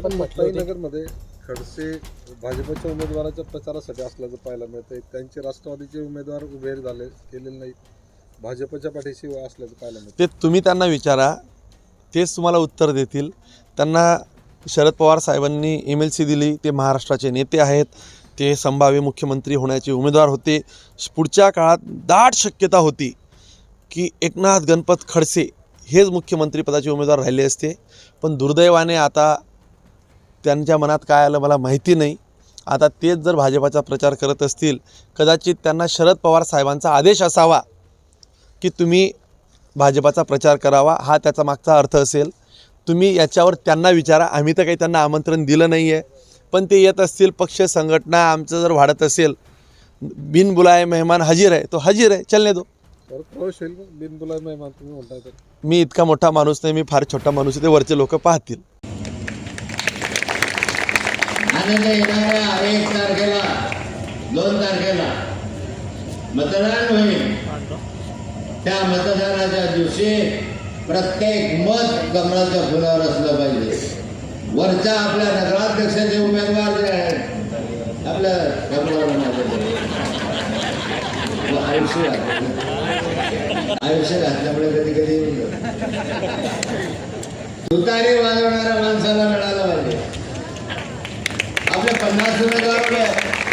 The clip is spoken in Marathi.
आपण म्हटलं नगरमध्ये खडसे भाजपच्या उमेदवाराच्या प्रचारासाठी असल्याचं पाहायला मिळतंय. त्यांचे राष्ट्रवादीचे उमेदवार उभे झाले केलेले नाही. भाजपच्या पाठीशी असल्याचं पाहायला मिळतं ते तुम्ही त्यांना विचारा. तेच तुम्हाला उत्तर देतील. त्यांना शरद पवार साहेबांनी एम एल सी दिली. ते महाराष्ट्राचे नेते आहेत. ते संभाव्य मुख्यमंत्री होण्याचे उमेदवार होते. पुढच्या काळात दाट शक्यता होती की एकनाथ गणपत खडसे हेच मुख्यमंत्रीपदाचे उमेदवार राहिले असते. पण दुर्दैवाने आता त्यांच्या मनात काय आलं मला माहिती नाही. आता तेच जर भाजपाचा प्रचार करत असतील कदाचित त्यांना शरद पवार साहेबांचा आदेश असावा की तुम्ही भाजपाचा प्रचार करावा हा त्याचा मागचा अर्थ असेल. तुम्ही याच्यावर त्यांना विचारा आम्ही तर काही त्यांना आमंत्रण दिलं नाही आहे पण ते येत असतील पक्ष संघटना आमचं जर वाढत असेल बिन बुलाए मेहमान हजीर आहे तो हजीर आहे चलने दो बिनबुलाय मेहमान तुम्ही म्हणताय मी इतका मोठा माणूस नाही मी फार छोटा माणूस आहे ते वरचे लोक पाहतील. आनंद येणाऱ्या एक तारखेला दोन तारखेला मतदान होईल. त्या मतदानाच्या दिवशी प्रत्येक मत कमळाच्या फुलावर असलं पाहिजे. वरच्या आपल्या नगराध्यक्षाचे उमेदवार जे आहेत आपल्या कमळावर आयुष्य आयुष्य घातल्यामुळे कधी कधी तुतारी वाजवणाऱ्या माणसाला Ignacio Mendoza.